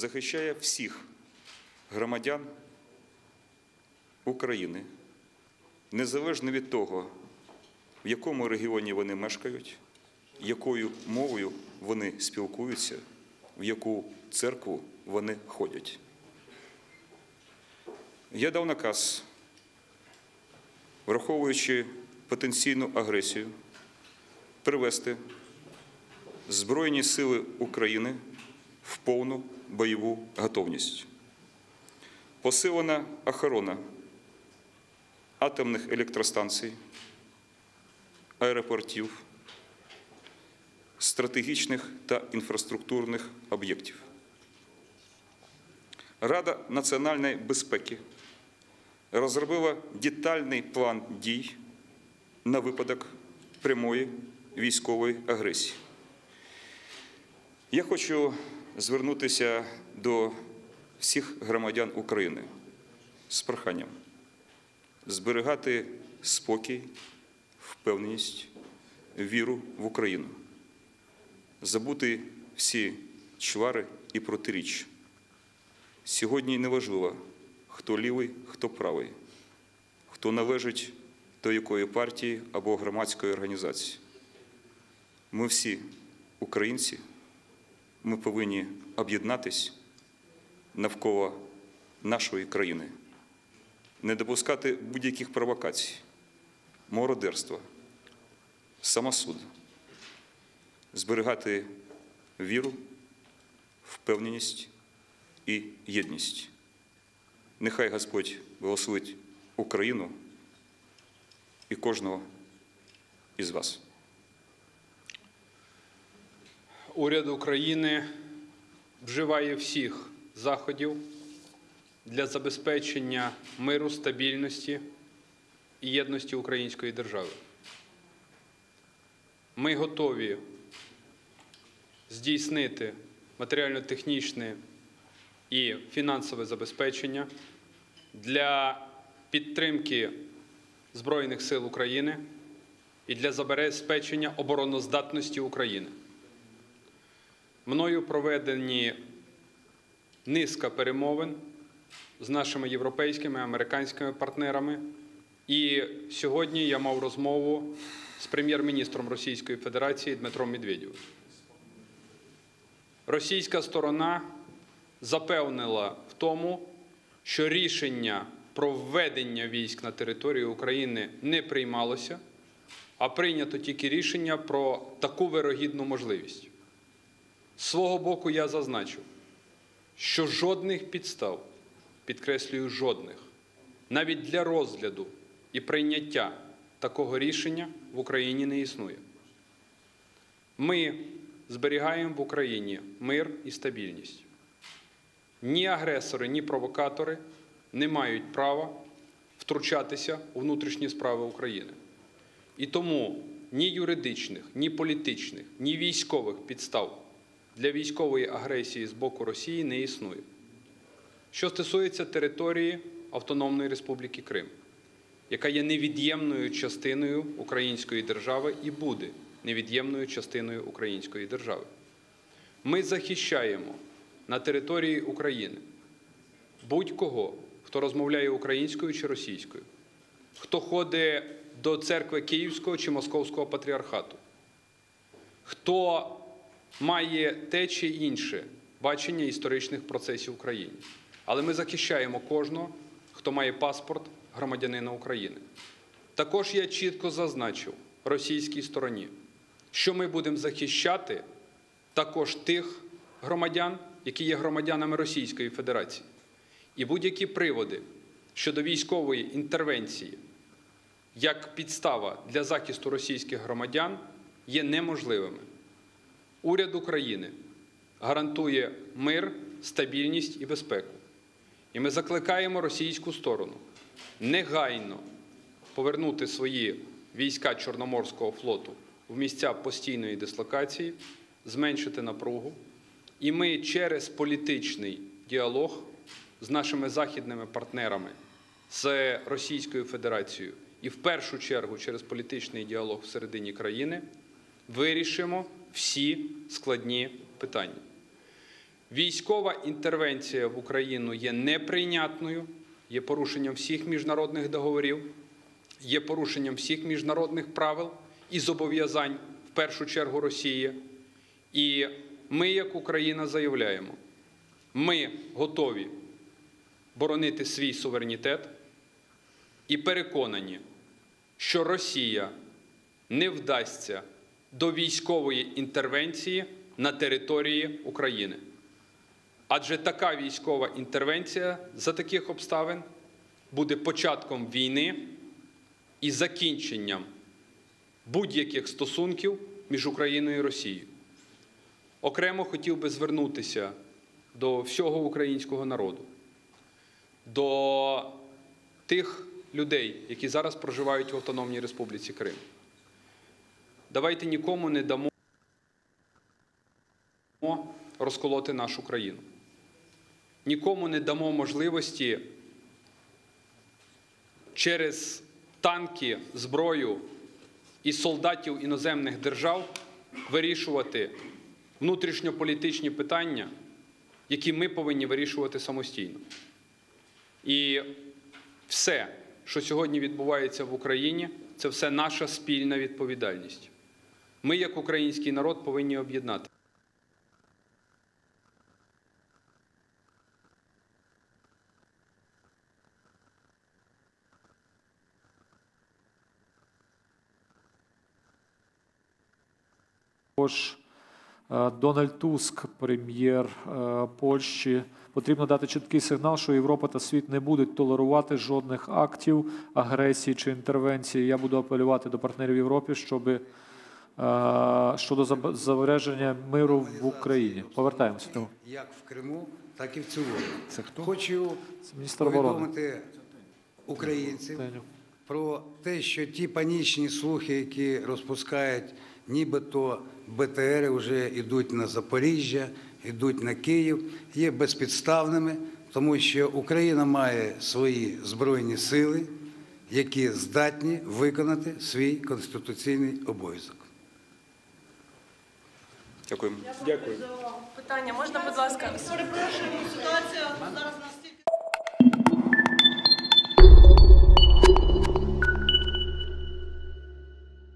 захищає всіх громадян України, незалежно від того, в якому регіоні вони мешкають, якою мовою вони спілкуються, в яку церкву вони ходять. Я дав наказ, враховуючи потенційну агресію, привести Збройні сили України в повну бойову готовність. Посилена охорона атомних електростанцій, аеропортів, стратегічних та інфраструктурних об'єктів. Рада національної безпеки розробила детальний план дій на випадок прямої військової агресії. Я хочу звернутися до всіх громадян України з проханням зберігати спокій, впевненість, віру в Україну, забути всі чвари і протиріч. Сьогодні неважливо, хто лівий, хто правий, хто належить до якої партії або громадської організації. Ми всі українці, ми повинні об'єднатись навколо нашої країни, не допускати будь-яких провокацій, мародерства, самосуд, зберігати віру, впевненість і єдність. Нехай Господь благословить Україну і кожного із вас. Уряд України вживає всіх заходів для забезпечення миру, стабільності і єдності української держави. Ми готові здійснити матеріально-технічне і фінансове забезпечення для підтримки Збройних сил України і для забезпечення обороноздатності України. Мною проведені низка перемовин з нашими європейськими американськими партнерами. І сьогодні я мав розмову з прем'єр-міністром Російської Федерації Дмитром Медведєвим. Російська сторона запевнила в тому, що рішення про введення військ на територію України не приймалося, а прийнято тільки рішення про таку вирогідну можливість. Свого боку, я зазначив, що жодних підстав, підкреслюю, жодних, навіть для розгляду і прийняття такого рішення в Україні не існує. Ми зберігаємо в Україні мир і стабільність. Ні агресори, ні провокатори не мають права втручатися у внутрішні справи України. І тому ні юридичних, ні політичних, ні військових підстав для військової агресії з боку Росії не існує. Що стосується території Автономної Республіки Крим, яка є невід'ємною частиною української держави і буде невід'ємною частиною української держави. Ми захищаємо на території України будь-кого, хто розмовляє українською чи російською, хто ходить до церкви Київського чи Московського патріархату, хто має те чи інше бачення історичних процесів в Україні. Але ми захищаємо кожного, хто має паспорт громадянина України. Також я чітко зазначив російській стороні, що ми будемо захищати також тих громадян, які є громадянами Російської Федерації. І будь-які приводи щодо військової інтервенції як підстава для захисту російських громадян є неможливими. Уряд України гарантує мир, стабільність і безпеку. І ми закликаємо російську сторону негайно повернути свої війська Чорноморського флоту в місця постійної дислокації, зменшити напругу. І ми через політичний діалог з нашими західними партнерами, з Російською Федерацією і в першу чергу через політичний діалог всередині країни вирішимо всі складні питання. Військова інтервенція в Україну є неприйнятною, є порушенням всіх міжнародних договорів, є порушенням всіх міжнародних правил і зобов'язань в першу чергу Росії. І ми, як Україна, заявляємо, ми готові боронити свій суверенітет і переконані, що Росія не вдасться до військової інтервенції на території України. Адже така військова інтервенція за таких обставин буде початком війни і закінченням будь-яких стосунків між Україною і Росією. Окремо хотів би звернутися до всього українського народу, до тих людей, які зараз проживають в Автономній Республіці Крим. Давайте нікому не дамо розколоти нашу країну. Нікому не дамо можливості через танки, зброю і солдатів іноземних держав вирішувати внутрішньополітичні питання, які ми повинні вирішувати самостійно. І все, що сьогодні відбувається в Україні, це все наша спільна відповідальність. Ми, як український народ, повинні об'єднати. Також е, Дональд Туск, прем'єр е, Польщі, потрібно дати чіткий сигнал, що Європа та світ не будуть толерувати жодних актів агресії чи інтервенції. Я буду апелювати до партнерів Європи, щоб е, щодо заб- миру в Україні. Повертаємося. як в Криму, так і в цілому. Це хто? Хочу повідомити українців про те, що ті панічні слухи, які розпускають, нібито БТРи вже йдуть на Запоріжжя, йдуть на Київ, є безпідставними, тому що Україна має свої збройні сили, які здатні виконати свій конституційний обов'язок. Дякую. Дякую. Питання можна, будь ласка, Перепрошуємо ситуація зараз настільки